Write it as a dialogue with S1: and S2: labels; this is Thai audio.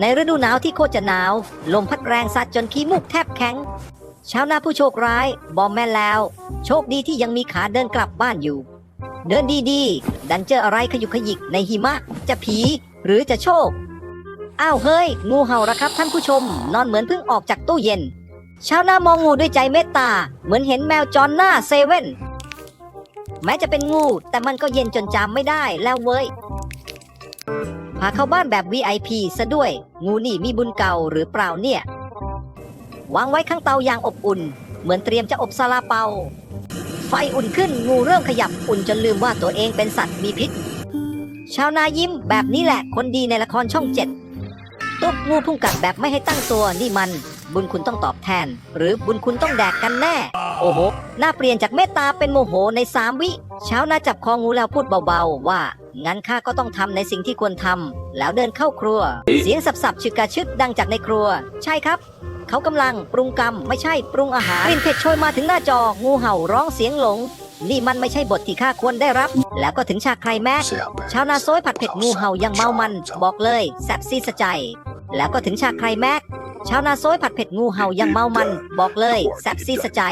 S1: ในฤดูหนาวที่โคตรจะหนาว ลมพัดแรงซัดจนขี้มูกแทบแข็ง ชาวนาผู้โชคร้ายบอมแม่แล้ว โชคดีที่ยังมีขาเดินกลับบ้านอยู่ เดินดีๆ ดันเจออะไรขยุกขยิกในหิมะ จะผีหรือจะโชค อ้าวเฮ้ย งูเห่าละครับท่านผู้ชม นอนเหมือนเพิ่งออกจากตู้เย็น ชาวนามองงูด้วยใจเมตตา เหมือนเห็นแมวจรหน้าเซเว่นแม้จะเป็นงู แต่มันก็เย็นจนจำไม่ได้แล้วเว้ยาเข้าบ้านแบบ VIP ซะด้วย งูนี่มีบุญเก่าหรือเปล่าเนี่ย วางไว้ข้างเตาอย่างอบอุ่น เหมือนเตรียมจะอบซาลาเปา ไฟอุ่นขึ้นงูเริ่มขยับอุ่นจนลืมว่าตัวเองเป็นสัตว์มีพิษ ชาวนายิ้มแบบนี้แหละคนดีในละครช่องเจ็ดตุ๊บงูพุ่งกัดแบบไม่ให้ตั้งตัวนี่มัน บุญคุณต้องตอบแทน หรือบุญคุณต้องแดกกันแน่ โอ้โหหน้าเปลี่ยนจากเมตตาเป็นโมโหในสามวิชาวนาจับคองูแล้วพูดเบาๆ ว่า งั้นข้าก็ต้องทำในสิ่งที่ควรทำแล้วเดินเข้าครัว เสียงสับๆชึกกระชึกดังจากในครัว ใช่ครับ เขากำลังปรุงกรรมไม่ใช่ปรุงอาหารกลิ่นเผ็ดโชยมาถึงหน้าจองูเห่าร้องเสียงหลงนี่มันไม่ใช่บทที่ข้าควรได้รับ แล้วก็ถึงฉากไคลแม็กซ์ชาวนาโซยผัดเผ็ดงูเห่ายังเมามัน บอกเลยแซ่บซีสะใจ แล้วก็ถึงฉากไคลแม็กซ์ ชาวนาโซยผัดเผ็ดงูเห่ายังเมามัน บอกเลยแซ่บซีสะใจ